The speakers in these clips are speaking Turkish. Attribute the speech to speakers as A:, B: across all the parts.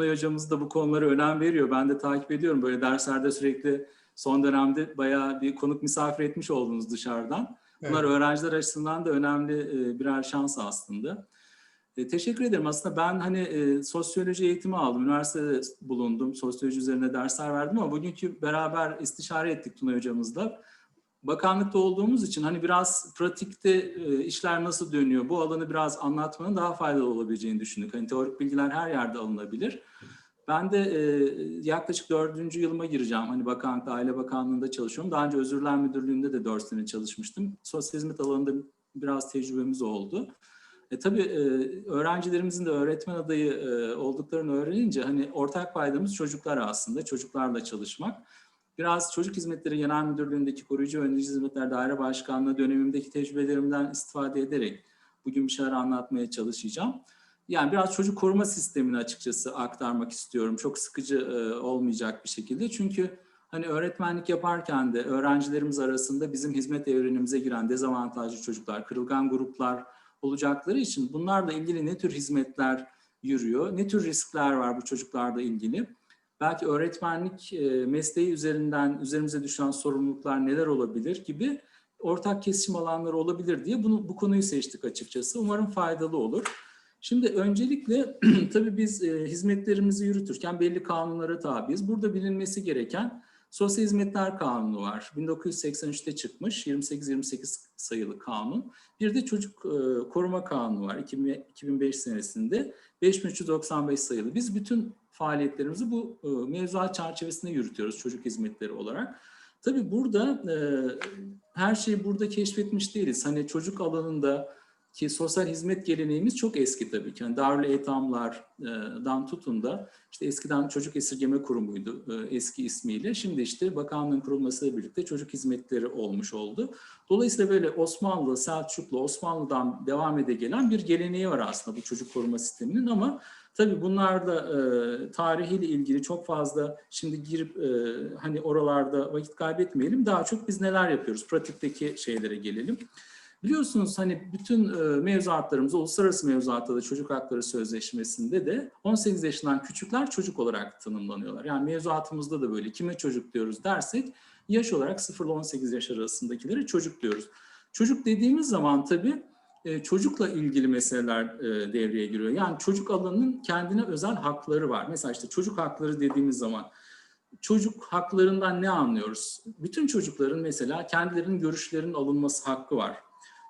A: Hocamız da bu konulara önem veriyor. Ben de takip ediyorum. Böyle derslerde sürekli son dönemde bayağı bir konuk misafir etmiş oldunuz dışarıdan. Bunlar öğrenciler açısından da önemli e, birer şans aslında. E, teşekkür ederim. Aslında ben hani e, sosyoloji eğitimi aldım. Üniversitede bulundum. Sosyoloji üzerine dersler verdim ama bugünkü beraber istişare ettik Tunay hocamızla. Bakanlıkta olduğumuz için hani biraz pratikte e, işler nasıl dönüyor bu alanı biraz anlatmanın daha faydalı olabileceğini düşündük. Hani teorik bilgiler her yerde alınabilir. Ben de e, yaklaşık dördüncü yılıma gireceğim. Hani bakanlıkta, Aile Bakanlığı'nda çalışıyorum. Daha önce Özürler Müdürlüğü'nde de dört sene çalışmıştım. Sosyal hizmet alanında biraz tecrübemiz oldu. E, tabii e, öğrencilerimizin de öğretmen adayı e, olduklarını öğrenince hani ortak paydamız çocuklar aslında. Çocuklarla çalışmak. Biraz Çocuk Hizmetleri Genel Müdürlüğü'ndeki Koruyucu ve Önleyici Hizmetler Daire Başkanlığı dönemimdeki tecrübelerimden istifade ederek bugün bir şeyler anlatmaya çalışacağım. Yani biraz çocuk koruma sistemini açıkçası aktarmak istiyorum. Çok sıkıcı e, olmayacak bir şekilde. Çünkü hani öğretmenlik yaparken de öğrencilerimiz arasında bizim hizmet evrenimize giren dezavantajlı çocuklar, kırılgan gruplar olacakları için bunlarla ilgili ne tür hizmetler yürüyor, ne tür riskler var bu çocuklarla ilgili. Belki öğretmenlik e, mesleği üzerinden üzerimize düşen sorumluluklar neler olabilir gibi ortak kesişim alanları olabilir diye bunu bu konuyu seçtik açıkçası. Umarım faydalı olur. Şimdi öncelikle tabii biz e, hizmetlerimizi yürütürken belli kanunlara tabiiz. Burada bilinmesi gereken Sosyal Hizmetler Kanunu var. 1983'te çıkmış 28-28 sayılı kanun. Bir de Çocuk e, Koruma Kanunu var 2005 senesinde 5395 sayılı. Biz bütün faaliyetlerimizi bu e, mevzuat çerçevesinde yürütüyoruz çocuk hizmetleri olarak. Tabii burada e, her şeyi burada keşfetmiş değiliz. Hani çocuk alanında ki sosyal hizmet geleneğimiz çok eski tabii ki. Yani Darül Eytamlar'dan tutun da işte eskiden Çocuk Esirgeme Kurumu'ydu e, eski ismiyle. Şimdi işte bakanlığın kurulmasıyla birlikte çocuk hizmetleri olmuş oldu. Dolayısıyla böyle Osmanlı, Selçuklu, Osmanlı'dan devam ede gelen bir geleneği var aslında bu çocuk koruma sisteminin ama Tabii bunlar da e, tarihiyle ilgili çok fazla şimdi girip e, hani oralarda vakit kaybetmeyelim. Daha çok biz neler yapıyoruz? Pratikteki şeylere gelelim. Biliyorsunuz hani bütün e, mevzuatlarımız, uluslararası mevzuatta da çocuk hakları sözleşmesinde de 18 yaşından küçükler çocuk olarak tanımlanıyorlar. Yani mevzuatımızda da böyle kime çocuk diyoruz dersek yaş olarak 0 ile 18 yaş arasındakileri çocuk diyoruz. Çocuk dediğimiz zaman tabii e, çocukla ilgili meseleler e, devreye giriyor. Yani çocuk alanının kendine özel hakları var. Mesela işte çocuk hakları dediğimiz zaman çocuk haklarından ne anlıyoruz? Bütün çocukların mesela kendilerinin görüşlerinin alınması hakkı var.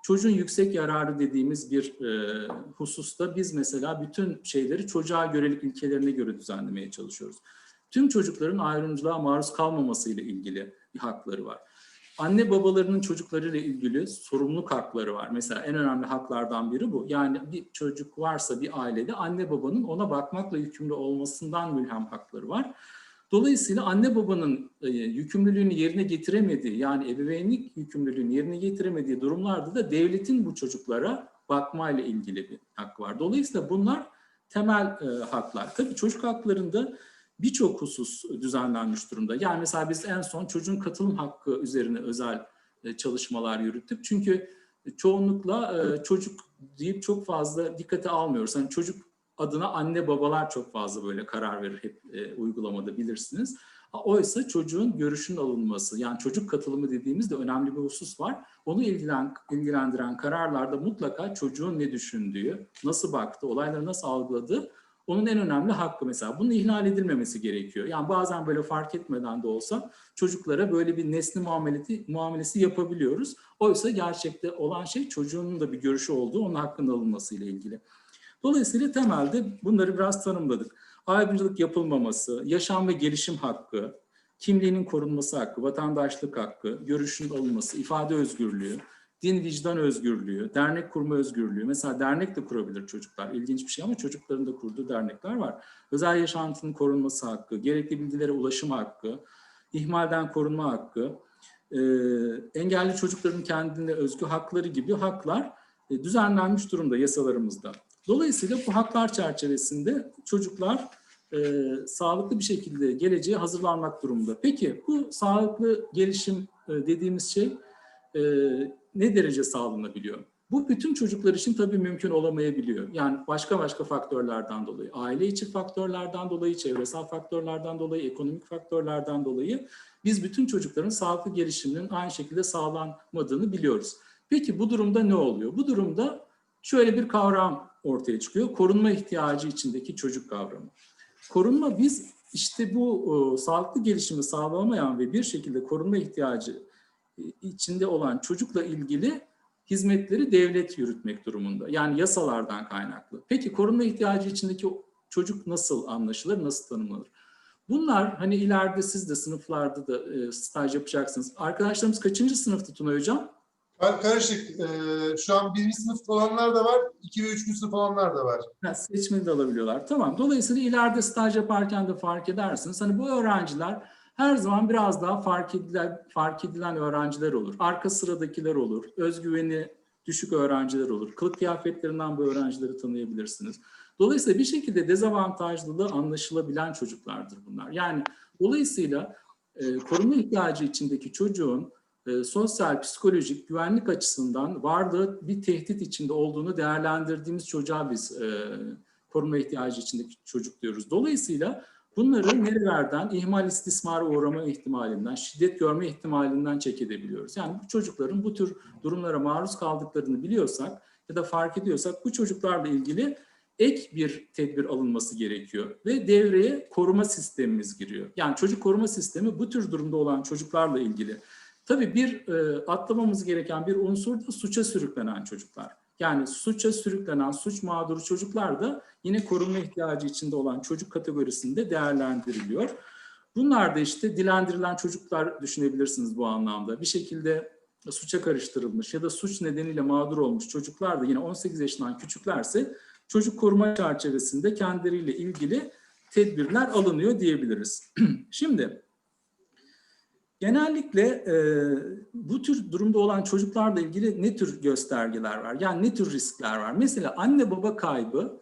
A: Çocuğun yüksek yararı dediğimiz bir e, hususta biz mesela bütün şeyleri çocuğa görelik ilkelerine göre düzenlemeye çalışıyoruz. Tüm çocukların ayrımcılığa maruz kalmaması ile ilgili bir hakları var. Anne babalarının çocuklarıyla ilgili sorumluluk hakları var. Mesela en önemli haklardan biri bu. Yani bir çocuk varsa bir ailede anne babanın ona bakmakla yükümlü olmasından mülhem hakları var. Dolayısıyla anne babanın e, yükümlülüğünü yerine getiremediği yani ebeveynlik yükümlülüğünü yerine getiremediği durumlarda da devletin bu çocuklara bakmayla ilgili bir hakkı var. Dolayısıyla bunlar temel e, haklar. Tabii çocuk haklarında birçok husus düzenlenmiş durumda. Yani mesela biz en son çocuğun katılım hakkı üzerine özel e, çalışmalar yürüttük. Çünkü çoğunlukla e, çocuk deyip çok fazla dikkate almıyoruz. Hani çocuk adına anne babalar çok fazla böyle karar verir hep e, uygulamada bilirsiniz. Oysa çocuğun görüşünün alınması yani çocuk katılımı dediğimizde önemli bir husus var. Onu ilgilen, ilgilendiren kararlarda mutlaka çocuğun ne düşündüğü, nasıl baktı, olayları nasıl algıladığı onun en önemli hakkı mesela. Bunun ihlal edilmemesi gerekiyor. Yani bazen böyle fark etmeden de olsa çocuklara böyle bir nesli muamelesi, muamelesi yapabiliyoruz. Oysa gerçekte olan şey çocuğun da bir görüşü olduğu, onun hakkının alınması ile ilgili. Dolayısıyla temelde bunları biraz tanımladık. Ayrımcılık yapılmaması, yaşam ve gelişim hakkı, kimliğinin korunması hakkı, vatandaşlık hakkı, görüşün alınması, ifade özgürlüğü, din vicdan özgürlüğü, dernek kurma özgürlüğü. Mesela dernek de kurabilir çocuklar. İlginç bir şey ama çocukların da kurduğu dernekler var. Özel yaşantının korunması hakkı, gerekli bilgilere ulaşım hakkı, ihmalden korunma hakkı, e, engelli çocukların kendine özgü hakları gibi haklar e, düzenlenmiş durumda yasalarımızda. Dolayısıyla bu haklar çerçevesinde çocuklar e, sağlıklı bir şekilde geleceğe hazırlanmak durumunda. Peki bu sağlıklı gelişim e, dediğimiz şey e, ne derece sağlanabiliyor? Bu bütün çocuklar için tabii mümkün olamayabiliyor. Yani başka başka faktörlerden dolayı, aile içi faktörlerden dolayı, çevresel faktörlerden dolayı, ekonomik faktörlerden dolayı biz bütün çocukların sağlıklı gelişiminin aynı şekilde sağlanmadığını biliyoruz. Peki bu durumda ne oluyor? Bu durumda şöyle bir kavram ortaya çıkıyor. Korunma ihtiyacı içindeki çocuk kavramı. Korunma biz işte bu e, sağlıklı gelişimi sağlamayan ve bir şekilde korunma ihtiyacı içinde olan çocukla ilgili hizmetleri devlet yürütmek durumunda. Yani yasalardan kaynaklı. Peki korunma ihtiyacı içindeki çocuk nasıl anlaşılır, nasıl tanımlanır? Bunlar hani ileride siz de sınıflarda da e, staj yapacaksınız. Arkadaşlarımız kaçıncı sınıftı Tuna Hocam?
B: Kar- Karışık. Ee, şu an birinci sınıf olanlar da var, iki ve üçüncü sınıf olanlar da var.
A: Ha, seçmeni de alabiliyorlar. Tamam. Dolayısıyla ileride staj yaparken de fark edersiniz. Hani bu öğrenciler her zaman biraz daha fark edilen, fark edilen öğrenciler olur. Arka sıradakiler olur. Özgüveni düşük öğrenciler olur. Kılık kıyafetlerinden bu öğrencileri tanıyabilirsiniz. Dolayısıyla bir şekilde dezavantajlılığı anlaşılabilen çocuklardır bunlar. Yani dolayısıyla e, koruma ihtiyacı içindeki çocuğun e, sosyal, psikolojik, güvenlik açısından varlığı bir tehdit içinde olduğunu değerlendirdiğimiz çocuğa biz e, koruma ihtiyacı içindeki çocuk diyoruz. Dolayısıyla bunları nerelerden, ihmal istismara uğrama ihtimalinden, şiddet görme ihtimalinden çek. Yani bu çocukların bu tür durumlara maruz kaldıklarını biliyorsak ya da fark ediyorsak bu çocuklarla ilgili ek bir tedbir alınması gerekiyor ve devreye koruma sistemimiz giriyor. Yani çocuk koruma sistemi bu tür durumda olan çocuklarla ilgili. Tabii bir e, atlamamız gereken bir unsur da suça sürüklenen çocuklar. Yani suça sürüklenen, suç mağduru çocuklar da yine korunma ihtiyacı içinde olan çocuk kategorisinde değerlendiriliyor. Bunlar da işte dilendirilen çocuklar düşünebilirsiniz bu anlamda. Bir şekilde suça karıştırılmış ya da suç nedeniyle mağdur olmuş çocuklar da yine 18 yaşından küçüklerse çocuk koruma çerçevesinde kendileriyle ilgili tedbirler alınıyor diyebiliriz. Şimdi genellikle e, bu tür durumda olan çocuklarla ilgili ne tür göstergeler var? Yani ne tür riskler var? Mesela anne baba kaybı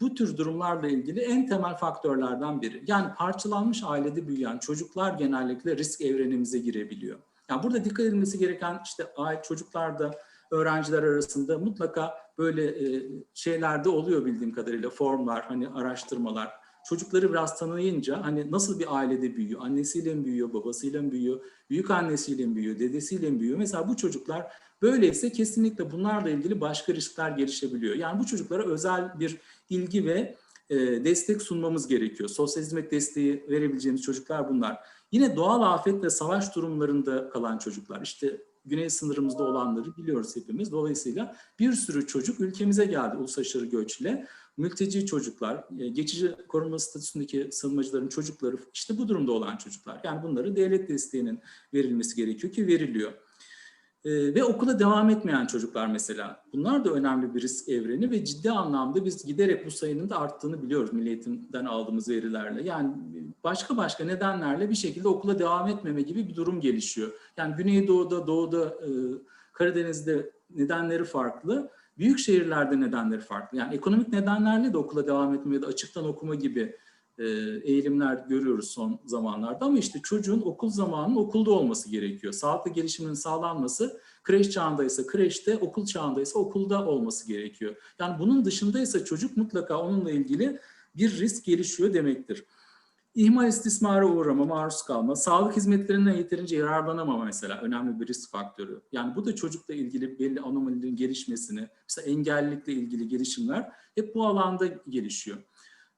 A: bu tür durumlarla ilgili en temel faktörlerden biri. Yani parçalanmış ailede büyüyen çocuklar genellikle risk evrenimize girebiliyor. Yani burada dikkat edilmesi gereken işte çocuklarda öğrenciler arasında mutlaka böyle e, şeylerde oluyor bildiğim kadarıyla formlar, hani araştırmalar. Çocukları biraz tanıyınca hani nasıl bir ailede büyüyor? Annesiyle mi büyüyor, babasıyla mı büyüyor, büyük annesiyle mi büyüyor, dedesiyle mi büyüyor? Mesela bu çocuklar böyleyse kesinlikle bunlarla ilgili başka riskler gelişebiliyor. Yani bu çocuklara özel bir ilgi ve e, destek sunmamız gerekiyor. Sosyal hizmet desteği verebileceğimiz çocuklar bunlar. Yine doğal afet ve savaş durumlarında kalan çocuklar. İşte güney sınırımızda olanları biliyoruz hepimiz. Dolayısıyla bir sürü çocuk ülkemize geldi uluslararası göçle. Mülteci çocuklar, e, geçici korunma statüsündeki sığınmacıların çocukları işte bu durumda olan çocuklar. Yani bunları devlet desteğinin verilmesi gerekiyor ki veriliyor. Ee, ve okula devam etmeyen çocuklar mesela. Bunlar da önemli bir risk evreni ve ciddi anlamda biz giderek bu sayının da arttığını biliyoruz Milli aldığımız verilerle. Yani başka başka nedenlerle bir şekilde okula devam etmeme gibi bir durum gelişiyor. Yani Güneydoğu'da, Doğu'da, e, Karadeniz'de nedenleri farklı. Büyük şehirlerde nedenleri farklı. Yani ekonomik nedenlerle de okula devam etme ya da açıktan okuma gibi e, eğilimler görüyoruz son zamanlarda ama işte çocuğun okul zamanının okulda olması gerekiyor. Sağlıklı gelişiminin sağlanması kreş çağındaysa kreşte, okul çağındaysa okulda olması gerekiyor. Yani bunun dışındaysa çocuk mutlaka onunla ilgili bir risk gelişiyor demektir. İhmal istismara uğrama, maruz kalma, sağlık hizmetlerinden yeterince yararlanamama mesela önemli bir risk faktörü. Yani bu da çocukla ilgili belli anomalilerin gelişmesini, mesela engellilikle ilgili gelişimler hep bu alanda gelişiyor.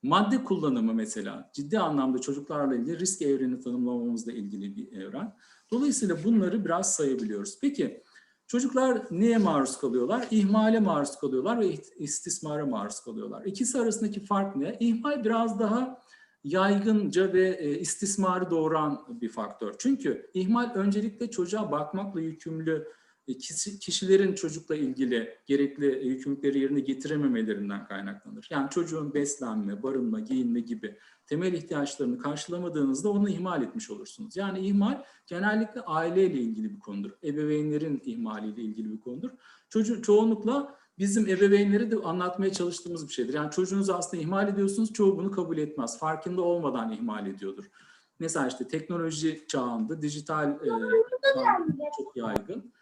A: Madde kullanımı mesela ciddi anlamda çocuklarla ilgili risk evreni tanımlamamızla ilgili bir evren. Dolayısıyla bunları biraz sayabiliyoruz. Peki çocuklar neye maruz kalıyorlar? İhmale maruz kalıyorlar ve istismara maruz kalıyorlar. İkisi arasındaki fark ne? İhmal biraz daha yaygınca ve e, istismarı doğuran bir faktör. Çünkü ihmal öncelikle çocuğa bakmakla yükümlü e, kişilerin çocukla ilgili gerekli e, yükümlülükleri yerine getirememelerinden kaynaklanır. Yani çocuğun beslenme, barınma, giyinme gibi temel ihtiyaçlarını karşılamadığınızda onu ihmal etmiş olursunuz. Yani ihmal genellikle aileyle ilgili bir konudur. Ebeveynlerin ihmaliyle ilgili bir konudur. Çocuğun çoğunlukla bizim ebeveynleri de anlatmaya çalıştığımız bir şeydir. Yani çocuğunuzu aslında ihmal ediyorsunuz, çoğu bunu kabul etmez. Farkında olmadan ihmal ediyordur. Mesela işte teknoloji çağında dijital e, çok yaygın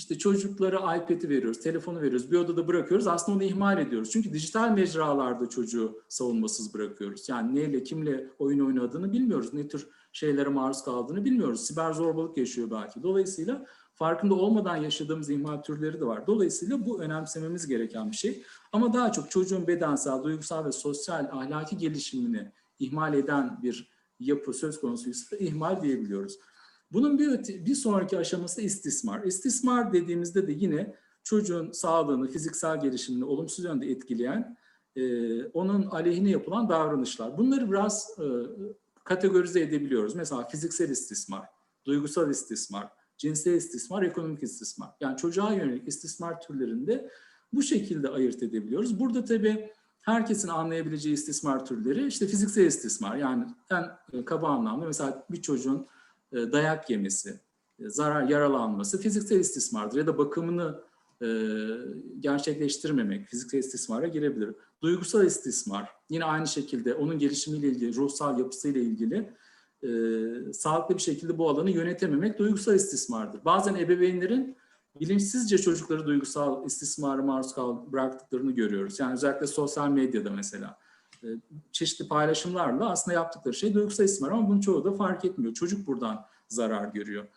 A: işte çocuklara iPad'i veriyoruz, telefonu veriyoruz, bir odada bırakıyoruz. Aslında onu ihmal ediyoruz. Çünkü dijital mecralarda çocuğu savunmasız bırakıyoruz. Yani neyle, kimle oyun oynadığını bilmiyoruz. Ne tür şeylere maruz kaldığını bilmiyoruz. Siber zorbalık yaşıyor belki. Dolayısıyla farkında olmadan yaşadığımız ihmal türleri de var. Dolayısıyla bu önemsememiz gereken bir şey. Ama daha çok çocuğun bedensel, duygusal ve sosyal, ahlaki gelişimini ihmal eden bir yapı söz konusuysa ihmal diyebiliyoruz. Bunun bir, öte, bir sonraki aşaması istismar. İstismar dediğimizde de yine çocuğun sağlığını, fiziksel gelişimini olumsuz yönde etkileyen, e, onun aleyhine yapılan davranışlar. Bunları biraz e, kategorize edebiliyoruz. Mesela fiziksel istismar, duygusal istismar, cinsel istismar, ekonomik istismar. Yani çocuğa yönelik istismar türlerinde bu şekilde ayırt edebiliyoruz. Burada tabii herkesin anlayabileceği istismar türleri işte fiziksel istismar. Yani en e, kaba anlamda mesela bir çocuğun e, dayak yemesi, e, zarar yaralanması fiziksel istismardır ya da bakımını gerçekleştirmemek fiziksel istismara girebilir. Duygusal istismar yine aynı şekilde onun gelişimiyle ilgili, ruhsal yapısıyla ilgili e, sağlıklı bir şekilde bu alanı yönetememek duygusal istismardır. Bazen ebeveynlerin bilinçsizce çocukları duygusal istismara maruz kal bıraktıklarını görüyoruz. Yani özellikle sosyal medyada mesela e, çeşitli paylaşımlarla aslında yaptıkları şey duygusal istismar ama bunun çoğu da fark etmiyor. Çocuk buradan zarar görüyor.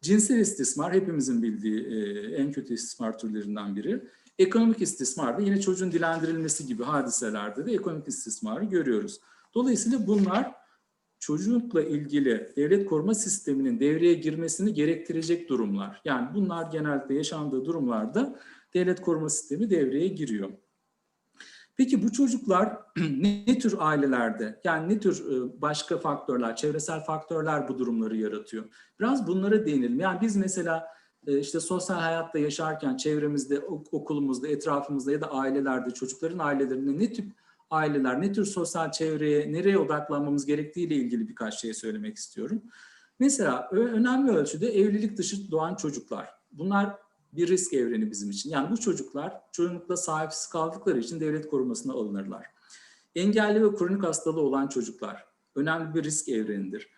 A: Cinsel istismar hepimizin bildiği e, en kötü istismar türlerinden biri. Ekonomik istismar da yine çocuğun dilendirilmesi gibi hadiselerde de ekonomik istismarı görüyoruz. Dolayısıyla bunlar çocukla ilgili devlet koruma sisteminin devreye girmesini gerektirecek durumlar. Yani bunlar genellikle yaşandığı durumlarda devlet koruma sistemi devreye giriyor. Peki bu çocuklar ne tür ailelerde, yani ne tür başka faktörler, çevresel faktörler bu durumları yaratıyor? Biraz bunlara değinelim. Yani biz mesela işte sosyal hayatta yaşarken çevremizde, okulumuzda, etrafımızda ya da ailelerde, çocukların ailelerinde ne tip aileler, ne tür sosyal çevreye, nereye odaklanmamız gerektiğiyle ilgili birkaç şey söylemek istiyorum. Mesela önemli ölçüde evlilik dışı doğan çocuklar. Bunlar bir risk evreni bizim için. Yani bu çocuklar çoğunlukla sahipsiz kaldıkları için devlet korumasına alınırlar. Engelli ve kronik hastalığı olan çocuklar önemli bir risk evrenidir.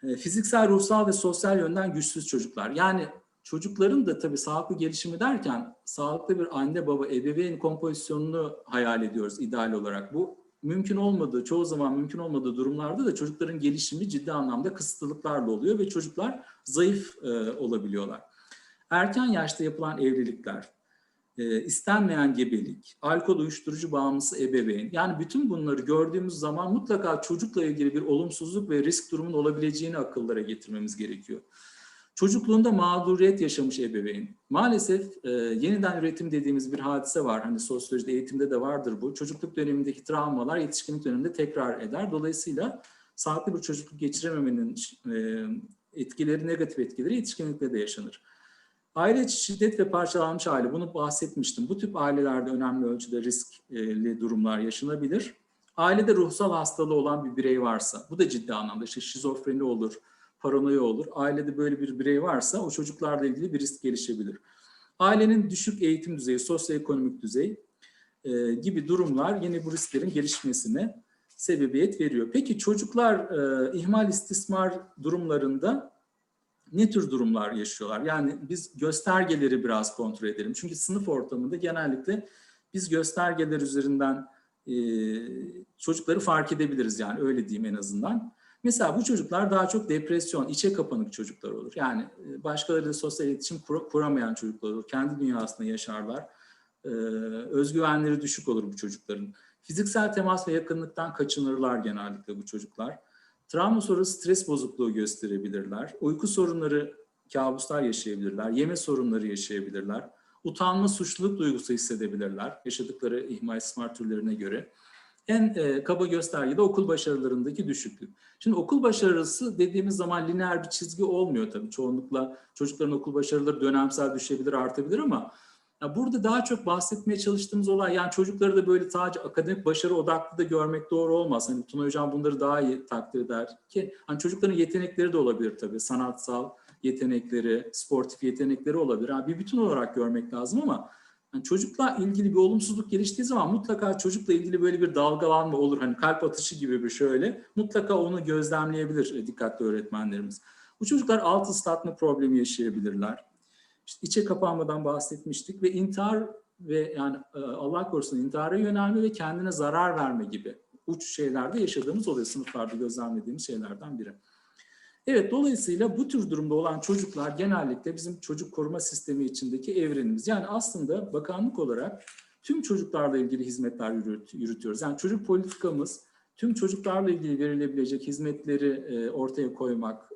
A: Fiziksel, ruhsal ve sosyal yönden güçsüz çocuklar. Yani çocukların da tabii sağlıklı gelişimi derken sağlıklı bir anne baba ebeveyn kompozisyonunu hayal ediyoruz ideal olarak. Bu mümkün olmadığı, çoğu zaman mümkün olmadığı durumlarda da çocukların gelişimi ciddi anlamda kısıtlılıklarla oluyor ve çocuklar zayıf e, olabiliyorlar. Erken yaşta yapılan evlilikler, e, istenmeyen gebelik, alkol uyuşturucu bağımlısı ebeveyn. Yani bütün bunları gördüğümüz zaman mutlaka çocukla ilgili bir olumsuzluk ve risk durumun olabileceğini akıllara getirmemiz gerekiyor. Çocukluğunda mağduriyet yaşamış ebeveyn. Maalesef e, yeniden üretim dediğimiz bir hadise var. Hani sosyolojide, eğitimde de vardır bu. Çocukluk dönemindeki travmalar yetişkinlik döneminde tekrar eder. Dolayısıyla sağlıklı bir çocukluk geçirememenin e, etkileri, negatif etkileri yetişkinlikte de yaşanır. Aile içi şiddet ve parçalanmış aile, bunu bahsetmiştim. Bu tip ailelerde önemli ölçüde riskli durumlar yaşanabilir. Ailede ruhsal hastalığı olan bir birey varsa, bu da ciddi anlamda işte şizofreni olur, paranoya olur. Ailede böyle bir birey varsa o çocuklarla ilgili bir risk gelişebilir. Ailenin düşük eğitim düzeyi, sosyoekonomik düzey e, gibi durumlar yine bu risklerin gelişmesine sebebiyet veriyor. Peki çocuklar e, ihmal istismar durumlarında ne tür durumlar yaşıyorlar? Yani biz göstergeleri biraz kontrol edelim. Çünkü sınıf ortamında genellikle biz göstergeler üzerinden e, çocukları fark edebiliriz yani öyle diyeyim en azından. Mesela bu çocuklar daha çok depresyon, içe kapanık çocuklar olur. Yani başkalarıyla sosyal iletişim kur, kuramayan çocuklar olur. Kendi dünyasında yaşarlar. Ee, özgüvenleri düşük olur bu çocukların. Fiziksel temas ve yakınlıktan kaçınırlar genellikle bu çocuklar. Travma sonrası stres bozukluğu gösterebilirler. Uyku sorunları, kabuslar yaşayabilirler. Yeme sorunları yaşayabilirler. Utanma, suçluluk duygusu hissedebilirler yaşadıkları ihmal istismar türlerine göre en e, kaba gösterge de okul başarılarındaki düşüklük. Şimdi okul başarısı dediğimiz zaman lineer bir çizgi olmuyor tabii. Çoğunlukla çocukların okul başarıları dönemsel düşebilir, artabilir ama ya burada daha çok bahsetmeye çalıştığımız olay yani çocukları da böyle sadece akademik başarı odaklı da görmek doğru olmaz. Hani Tuna Hocam bunları daha iyi takdir eder ki hani çocukların yetenekleri de olabilir tabii. Sanatsal yetenekleri, sportif yetenekleri olabilir. Yani bir bütün olarak görmek lazım ama yani çocukla ilgili bir olumsuzluk geliştiği zaman mutlaka çocukla ilgili böyle bir dalgalanma olur. Hani kalp atışı gibi bir şöyle. Mutlaka onu gözlemleyebilir dikkatli öğretmenlerimiz. Bu çocuklar alt ıslatma problemi yaşayabilirler. İşte içe kapanmadan bahsetmiştik ve intihar ve yani e, Allah korusun intihara yönelme ve kendine zarar verme gibi uç şeylerde yaşadığımız oluyor sınıflarda gözlemlediğimiz şeylerden biri. Evet dolayısıyla bu tür durumda olan çocuklar genellikle bizim çocuk koruma sistemi içindeki evrenimiz. Yani aslında bakanlık olarak tüm çocuklarla ilgili hizmetler yürüt, yürütüyoruz. Yani çocuk politikamız tüm çocuklarla ilgili verilebilecek hizmetleri e, ortaya koymak,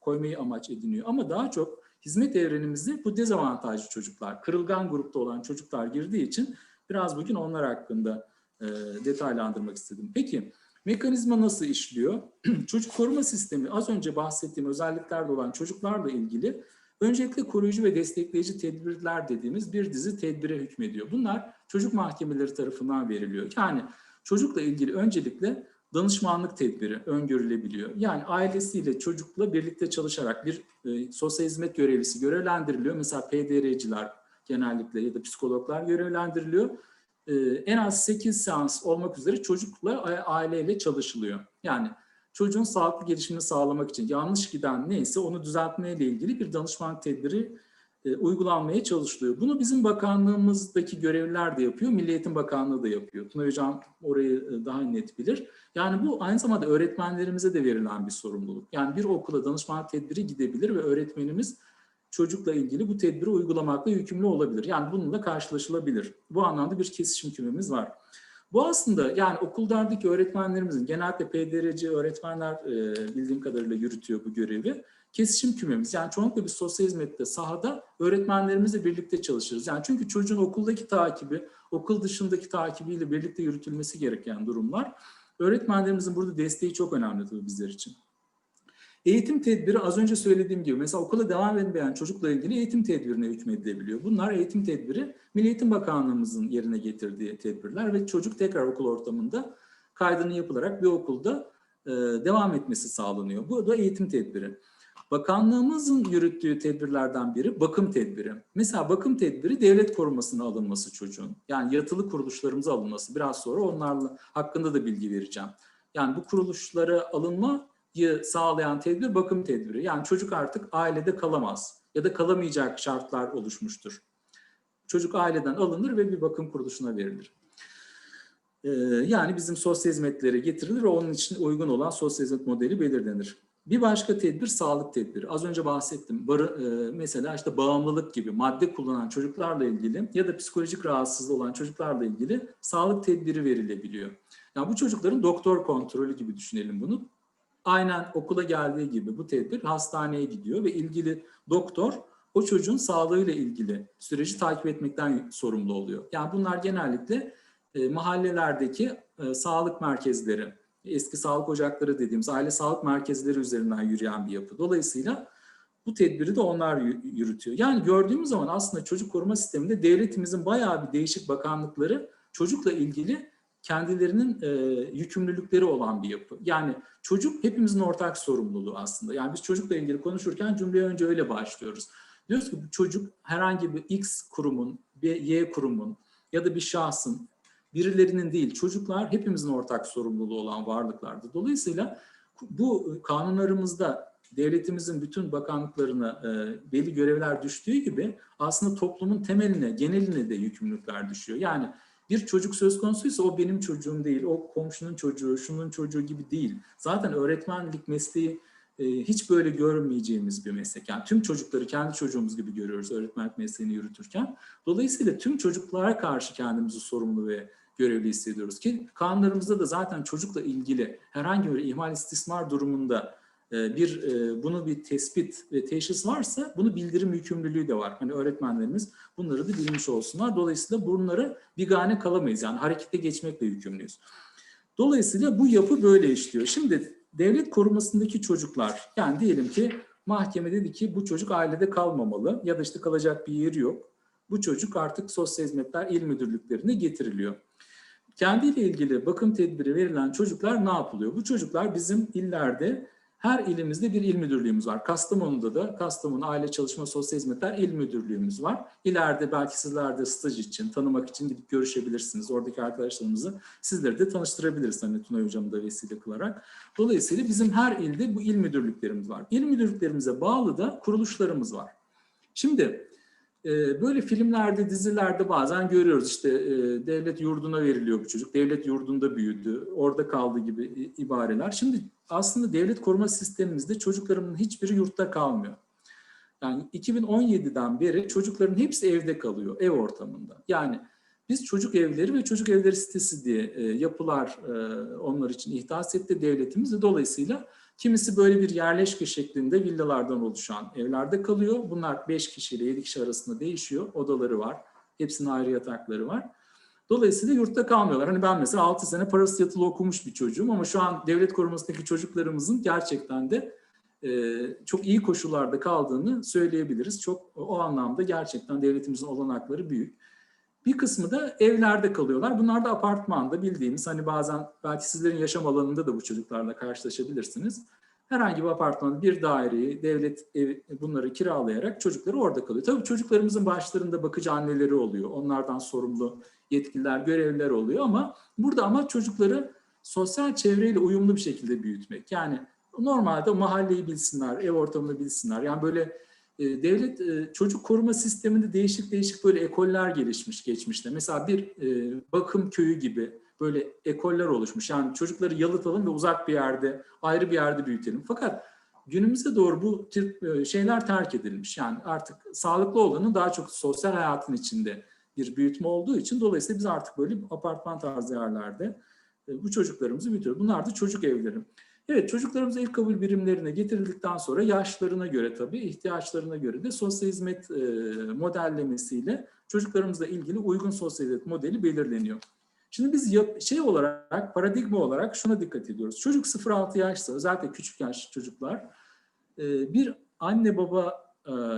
A: koymayı amaç ediniyor. Ama daha çok hizmet evrenimizde bu dezavantajlı çocuklar, kırılgan grupta olan çocuklar girdiği için biraz bugün onlar hakkında e, detaylandırmak istedim. Peki mekanizma nasıl işliyor? Çocuk koruma sistemi az önce bahsettiğim özelliklerde olan çocuklarla ilgili öncelikle koruyucu ve destekleyici tedbirler dediğimiz bir dizi tedbire hükmediyor. Bunlar çocuk mahkemeleri tarafından veriliyor. Yani çocukla ilgili öncelikle danışmanlık tedbiri öngörülebiliyor. Yani ailesiyle çocukla birlikte çalışarak bir e, sosyal hizmet görevlisi görevlendiriliyor. Mesela PDR'ciler genellikle ya da psikologlar görevlendiriliyor. E, en az 8 seans olmak üzere çocukla aileyle çalışılıyor. Yani çocuğun sağlıklı gelişimini sağlamak için yanlış giden neyse onu düzeltmeyle ilgili bir danışmanlık tedbiri e, uygulanmaya çalışılıyor. Bunu bizim bakanlığımızdaki görevliler de yapıyor, Milli Eğitim Bakanlığı da yapıyor. Tuna Hocam orayı e, daha net bilir. Yani bu aynı zamanda öğretmenlerimize de verilen bir sorumluluk. Yani bir okula danışmanlık tedbiri gidebilir ve öğretmenimiz çocukla ilgili bu tedbiri uygulamakla yükümlü olabilir. Yani bununla karşılaşılabilir. Bu anlamda bir kesişim kümemiz var. Bu aslında yani okullardaki öğretmenlerimizin genellikle PDRC öğretmenler e, bildiğim kadarıyla yürütüyor bu görevi. Kesişim kümemiz yani çoğunlukla bir sosyal hizmette sahada öğretmenlerimizle birlikte çalışırız. Yani çünkü çocuğun okuldaki takibi, okul dışındaki takibiyle birlikte yürütülmesi gereken durumlar. Öğretmenlerimizin burada desteği çok önemli tabii bizler için. Eğitim tedbiri az önce söylediğim gibi mesela okula devam etmeyen çocukla ilgili eğitim tedbirine hükmedilebiliyor. Bunlar eğitim tedbiri Milli Eğitim Bakanlığımızın yerine getirdiği tedbirler ve çocuk tekrar okul ortamında kaydının yapılarak bir okulda e, devam etmesi sağlanıyor. Bu da eğitim tedbiri. Bakanlığımızın yürüttüğü tedbirlerden biri bakım tedbiri. Mesela bakım tedbiri devlet korumasına alınması çocuğun. Yani yatılı kuruluşlarımıza alınması. Biraz sonra onlarla hakkında da bilgi vereceğim. Yani bu kuruluşlara alınmayı sağlayan tedbir bakım tedbiri. Yani çocuk artık ailede kalamaz ya da kalamayacak şartlar oluşmuştur. Çocuk aileden alınır ve bir bakım kuruluşuna verilir. Ee, yani bizim sosyal hizmetleri getirilir ve onun için uygun olan sosyal hizmet modeli belirlenir. Bir başka tedbir sağlık tedbiri. Az önce bahsettim. Barı, e, mesela işte bağımlılık gibi madde kullanan çocuklarla ilgili ya da psikolojik rahatsızlığı olan çocuklarla ilgili sağlık tedbiri verilebiliyor. Yani bu çocukların doktor kontrolü gibi düşünelim bunu. Aynen okula geldiği gibi bu tedbir hastaneye gidiyor ve ilgili doktor o çocuğun sağlığıyla ilgili süreci takip etmekten sorumlu oluyor. Yani bunlar genellikle e, mahallelerdeki e, sağlık merkezleri, eski sağlık ocakları dediğimiz aile sağlık merkezleri üzerinden yürüyen bir yapı. Dolayısıyla bu tedbiri de onlar yürütüyor. Yani gördüğümüz zaman aslında çocuk koruma sisteminde devletimizin bayağı bir değişik bakanlıkları çocukla ilgili kendilerinin e, yükümlülükleri olan bir yapı. Yani çocuk hepimizin ortak sorumluluğu aslında. Yani biz çocukla ilgili konuşurken cümleye önce öyle başlıyoruz. Diyoruz ki bu çocuk herhangi bir X kurumun, bir Y kurumun ya da bir şahsın birilerinin değil, çocuklar hepimizin ortak sorumluluğu olan varlıklardı. Dolayısıyla bu kanunlarımızda devletimizin bütün bakanlıklarına e, belli görevler düştüğü gibi aslında toplumun temeline, geneline de yükümlülükler düşüyor. Yani bir çocuk söz konusuysa o benim çocuğum değil, o komşunun çocuğu, şunun çocuğu gibi değil. Zaten öğretmenlik mesleği e, hiç böyle görmeyeceğimiz bir meslek. Yani tüm çocukları kendi çocuğumuz gibi görüyoruz öğretmenlik mesleğini yürütürken. Dolayısıyla tüm çocuklara karşı kendimizi sorumlu ve görevli hissediyoruz ki kanunlarımızda da zaten çocukla ilgili herhangi bir ihmal istismar durumunda bir e, bunu bir tespit ve teşhis varsa bunu bildirim yükümlülüğü de var. Hani öğretmenlerimiz bunları da bilmiş olsunlar. Dolayısıyla bunları bigane kalamayız. Yani harekete geçmekle yükümlüyüz. Dolayısıyla bu yapı böyle işliyor. Şimdi devlet korumasındaki çocuklar yani diyelim ki mahkeme dedi ki bu çocuk ailede kalmamalı ya da işte kalacak bir yeri yok. Bu çocuk artık sosyal hizmetler il müdürlüklerine getiriliyor. Kendiyle ilgili bakım tedbiri verilen çocuklar ne yapılıyor? Bu çocuklar bizim illerde her ilimizde bir il müdürlüğümüz var. Kastamonu'da da Kastamonu Aile Çalışma Sosyal Hizmetler İl Müdürlüğümüz var. İleride belki sizler de staj için, tanımak için gidip görüşebilirsiniz. Oradaki arkadaşlarımızı sizleri de tanıştırabiliriz hani Tunay Hocam'ı da vesile kılarak. Dolayısıyla bizim her ilde bu il müdürlüklerimiz var. İl müdürlüklerimize bağlı da kuruluşlarımız var. Şimdi böyle filmlerde, dizilerde bazen görüyoruz işte e, devlet yurduna veriliyor bu çocuk, devlet yurdunda büyüdü, orada kaldı gibi ibareler. Şimdi aslında devlet koruma sistemimizde çocuklarımın hiçbiri yurtta kalmıyor. Yani 2017'den beri çocukların hepsi evde kalıyor, ev ortamında. Yani biz çocuk evleri ve çocuk evleri sitesi diye e, yapılar e, onlar için ihdas etti devletimiz dolayısıyla kimisi böyle bir yerleşke şeklinde villalardan oluşan evlerde kalıyor. Bunlar 5 kişiyle 7 kişi arasında değişiyor. Odaları var. Hepsinin ayrı yatakları var. Dolayısıyla yurtta kalmıyorlar. Hani ben mesela 6 sene parası yatılı okumuş bir çocuğum ama şu an devlet korumasındaki çocuklarımızın gerçekten de e, çok iyi koşullarda kaldığını söyleyebiliriz. Çok o anlamda gerçekten devletimizin olanakları büyük. Bir kısmı da evlerde kalıyorlar. Bunlar da apartmanda bildiğimiz hani bazen belki sizlerin yaşam alanında da bu çocuklarla karşılaşabilirsiniz. Herhangi bir apartman, bir daireyi devlet ev, bunları kiralayarak çocukları orada kalıyor. Tabii çocuklarımızın başlarında bakıcı anneleri oluyor. Onlardan sorumlu yetkililer, görevliler oluyor ama burada ama çocukları sosyal çevreyle uyumlu bir şekilde büyütmek. Yani normalde mahalleyi bilsinler, ev ortamını bilsinler. Yani böyle devlet e, çocuk koruma sisteminde değişik değişik böyle ekoller gelişmiş geçmişte. Mesela bir e, bakım köyü gibi böyle ekoller oluşmuş. Yani çocukları yalıtalım ve uzak bir yerde, ayrı bir yerde büyütelim. Fakat günümüze doğru bu tür e, şeyler terk edilmiş. Yani artık sağlıklı olanın daha çok sosyal hayatın içinde bir büyütme olduğu için dolayısıyla biz artık böyle apartman tarzı yerlerde bu çocuklarımızı büyütüyoruz. Bunlar da çocuk evleri. Evet çocuklarımız ilk kabul birimlerine getirildikten sonra yaşlarına göre tabii ihtiyaçlarına göre de sosyal hizmet e, modellemesiyle çocuklarımızla ilgili uygun sosyal hizmet modeli belirleniyor. Şimdi biz şey olarak paradigma olarak şuna dikkat ediyoruz. Çocuk 0-6 yaşsa özellikle küçük yaş çocuklar bir anne baba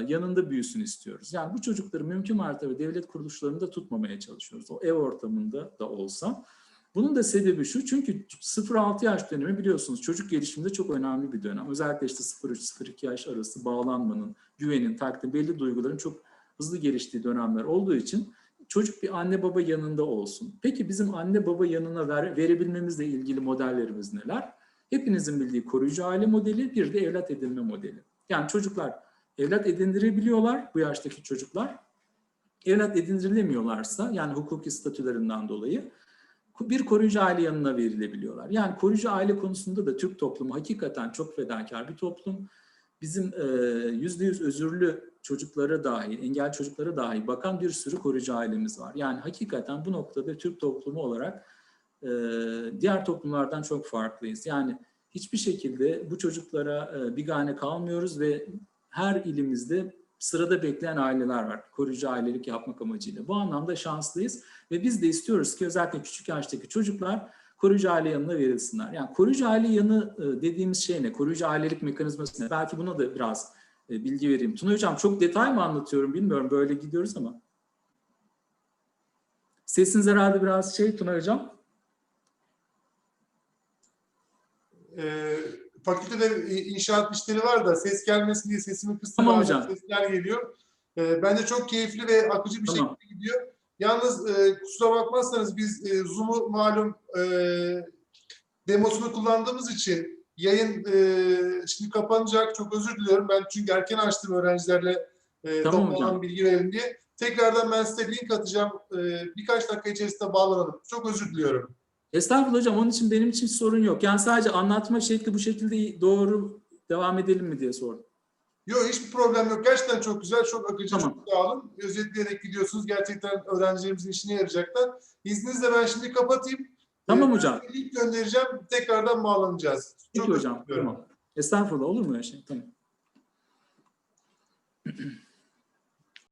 A: yanında büyüsün istiyoruz. Yani bu çocukları mümkün mertebe devlet kuruluşlarında tutmamaya çalışıyoruz. O ev ortamında da olsa. Bunun da sebebi şu çünkü 0-6 yaş dönemi biliyorsunuz çocuk gelişiminde çok önemli bir dönem. Özellikle işte 0-3-0-2 yaş arası bağlanmanın, güvenin, takdir, belli duyguların çok hızlı geliştiği dönemler olduğu için çocuk bir anne baba yanında olsun. Peki bizim anne baba yanına ver, verebilmemizle ilgili modellerimiz neler? Hepinizin bildiği koruyucu aile modeli, bir de evlat edinme modeli. Yani çocuklar evlat edindirebiliyorlar bu yaştaki çocuklar. Evlat edindirilemiyorlarsa yani hukuki statülerinden dolayı bir koruyucu aile yanına verilebiliyorlar. Yani koruyucu aile konusunda da Türk toplumu hakikaten çok fedakar bir toplum. Bizim yüzde yüz özürlü çocuklara dahi, engel çocuklara dahi bakan bir sürü koruyucu ailemiz var. Yani hakikaten bu noktada Türk toplumu olarak diğer toplumlardan çok farklıyız. Yani hiçbir şekilde bu çocuklara bigane kalmıyoruz ve her ilimizde sırada bekleyen aileler var. Koruyucu ailelik yapmak amacıyla. Bu anlamda şanslıyız ve biz de istiyoruz ki özellikle küçük yaştaki çocuklar koruyucu aile yanına verilsinler. Yani koruyucu aile yanı e, dediğimiz şey ne? Koruyucu ailelik mekanizması ne? Belki buna da biraz e, bilgi vereyim. Tuna Hocam çok detay mı anlatıyorum bilmiyorum. Böyle gidiyoruz ama. Sesiniz herhalde biraz şey Tuna Hocam.
B: Ee, fakültede inşaat işleri var da ses gelmesin diye sesimi kıstım.
A: Tamam hocam.
B: Sesler geliyor. Ee, bence çok keyifli ve akıcı bir
A: Tamam.
B: şekilde gidiyor. Yalnız e, kusura bakmazsanız biz e, Zoom'u malum e, demosunu kullandığımız için yayın e, şimdi kapanacak. Çok özür diliyorum. Ben çünkü erken açtım öğrencilerle e,
A: Tamam
B: toplanan bilgi verin diye. Tekrardan ben size link atacağım. E, birkaç dakika içerisinde bağlanalım. Çok özür diliyorum.
A: Estağfurullah hocam onun için benim için sorun yok. Yani sadece anlatma şekli bu şekilde doğru devam edelim mi diye sordum.
B: Yok hiçbir problem yok. Gerçekten çok güzel, çok akıcı,
A: Tamam.
B: çok olun. Özetleyerek gidiyorsunuz. Gerçekten öğrencilerimizin işine yarayacaklar. İzninizle ben şimdi kapatayım.
A: Tamam
B: Ee,
A: hocam.
B: Link göndereceğim. Tekrardan bağlanacağız.
A: Peki
B: Çok
A: hocam. Tamam. Estağfurullah olur mu öyle şey? Tamam.